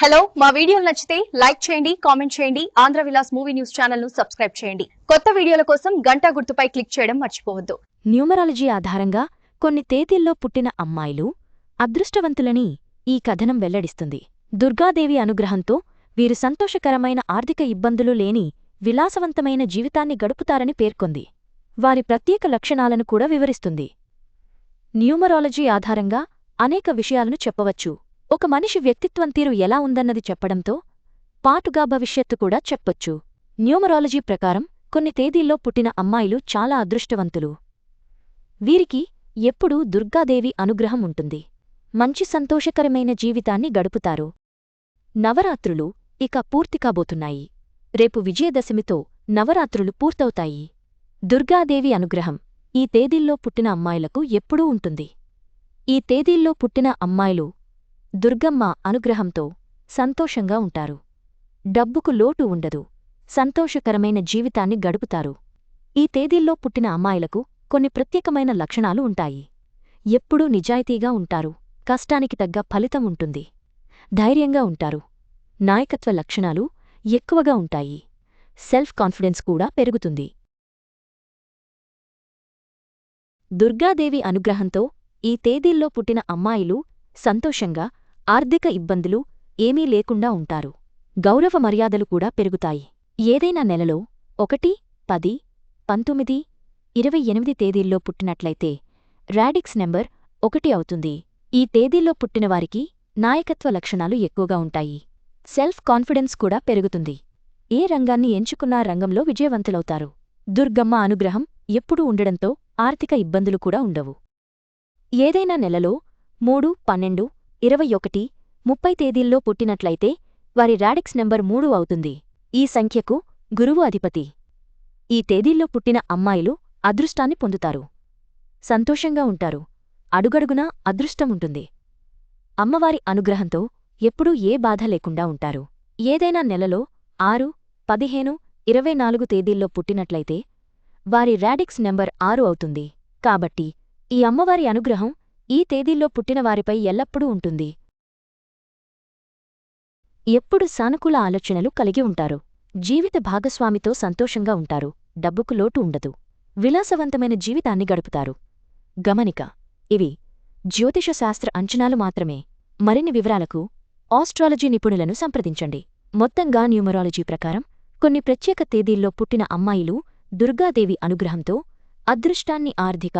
Hello మా వీడియోలు నచ్చితే లైక్ చేయండి కామెంట్ చేయండి ఆంధ్ర విలాస్ మూవీ న్యూస్ ఛానల్ను సబ్స్క్రైబ్ చేయండి. కొత్త వీడియోల కోసం గంట గుర్తుపై క్లిక్ చేయడం మర్చిపోవద్దు. న్యూమరాలజీ ఆధారంగా కొన్ని తేదీల్లో పుట్టిన అమ్మాయిలు అదృష్టవంతులని ఈ కథనం వెల్లడిస్తుంది. దుర్గాదేవి అనుగ్రహంతో వీరు సంతోషకరమైన ఆర్థిక ఇబ్బందులు లేని విలాసవంతమైన జీవితాన్ని గడుపుతారని పేర్కొంది. వారి ప్రత్యేక లక్షణాలను కూడా వివరిస్తుంది. న్యూమరాలజీ ఆధారంగా అనేక విషయాలను చెప్పవచ్చు. ఒక మనిషి వ్యక్తిత్వం తీరు ఎలా ఉందన్నది చెప్పడంతో పాటుగా భవిష్యత్తు కూడా చెప్పొచ్చు. న్యూమరాలజీ ప్రకారం కొన్ని తేదీల్లో పుట్టిన అమ్మాయిలు చాలా అదృష్టవంతులు. వీరికి ఎప్పుడూ దుర్గాదేవి అనుగ్రహం ఉంటుంది. మంచి సంతోషకరమైన జీవితాన్ని గడుపుతారు. నవరాత్రులు ఇక పూర్తి కాబోతున్నాయి. రేపు విజయదశమితో నవరాత్రులు పూర్తవుతాయి. దుర్గాదేవి అనుగ్రహం ఈ తేదీల్లో పుట్టిన అమ్మాయిలకు ఎప్పుడూ ఉంటుంది. ఈ తేదీల్లో పుట్టిన అమ్మాయిలు దుర్గమ్మ అనుగ్రహంతో సంతోషంగా ఉంటారు. డబ్బుకు లోటు ఉండదు. సంతోషకరమైన జీవితాన్ని గడుపుతారు. ఈ తేదీల్లో పుట్టిన అమ్మాయిలకు కొన్ని ప్రత్యేకమైన లక్షణాలు ఉంటాయి. ఎప్పుడూ నిజాయితీగా ఉంటారు. కష్టానికి తగ్గ ఫలితం ఉంటుంది. ధైర్యంగా ఉంటారు. నాయకత్వ లక్షణాలు ఎక్కువగా ఉంటాయి. సెల్ఫ్ కాన్ఫిడెన్స్ కూడా పెరుగుతుంది. దుర్గాదేవి అనుగ్రహంతో ఈ తేదీల్లో పుట్టిన అమ్మాయిలు సంతోషంగా ఆర్థిక ఇబ్బందులు ఏమీ లేకుండా ఉంటారు. గౌరవ మర్యాదలు కూడా పెరుగుతాయి. ఏదైనా నెలలో ఒకటి పది పంతొమ్మిది ఇరవై ఎనిమిది తేదీల్లో పుట్టినట్లయితే రాడిక్స్ నెంబర్ ఒకటి అవుతుంది. ఈ తేదీల్లో పుట్టినవారికి నాయకత్వ లక్షణాలు ఎక్కువగా ఉంటాయి. సెల్ఫ్ కాన్ఫిడెన్స్ కూడా పెరుగుతుంది. ఏ రంగాన్ని ఎంచుకున్నా రంగంలో విజయవంతులవుతారు. దుర్గమ్మ అనుగ్రహం ఎప్పుడూ ఉండడంతో ఆర్థిక ఇబ్బందులు కూడా ఉండవు. ఏదైనా నెలలో మూడు పన్నెండు ఇరవై ఒకటి ముప్పై తేదీల్లో పుట్టినట్లయితే వారి రాడిక్స్ నెంబర్ మూడు అవుతుంది. ఈ సంఖ్యకు గురువు అధిపతి. ఈ తేదీల్లో పుట్టిన అమ్మాయిలు అదృష్టాన్ని పొందుతారు. సంతోషంగా ఉంటారు. అడుగడుగునా అదృష్టముంటుంది అమ్మవారి అనుగ్రహంతో ఎప్పుడూ ఏ బాధ లేకుండా ఉంటారు. ఏదైనా నెలలో ఆరు పదిహేను ఇరవై నాలుగు తేదీల్లో పుట్టినట్లయితే వారి రాడిక్స్ నెంబర్ ఆరు అవుతుంది. కాబట్టి ఈ అమ్మవారి అనుగ్రహం ఈ తేదీల్లో పుట్టినవారిపై ఎల్లప్పుడూ ఉంటుంది. ఎప్పుడు సానుకూల ఆలోచనలు కలిగి ఉంటారు. జీవిత భాగస్వామితో సంతోషంగా ఉంటారు. డబ్బుకు లోటు ఉండదు. విలాసవంతమైన జీవితాన్ని గడుపుతారు. గమనిక ఇవి జ్యోతిషశాస్త్ర అంచనాలు మాత్రమే. మరిన్ని వివరాలకు ఆస్ట్రాలజీ నిపుణులను సంప్రదించండి. మొత్తంగా న్యూమరాలజీ ప్రకారం కొన్ని ప్రత్యేక తేదీల్లో పుట్టిన అమ్మాయిలు దుర్గాదేవి అనుగ్రహంతో అదృష్టాన్ని ఆర్థిక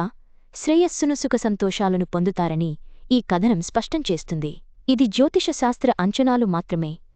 శ్రేయస్సును సుఖ సంతోషాలను పొందుతారని ఈ కథనం స్పష్టం చేస్తుంది. ఇది జ్యోతిషశాస్త్ర అంచనాలు మాత్రమే.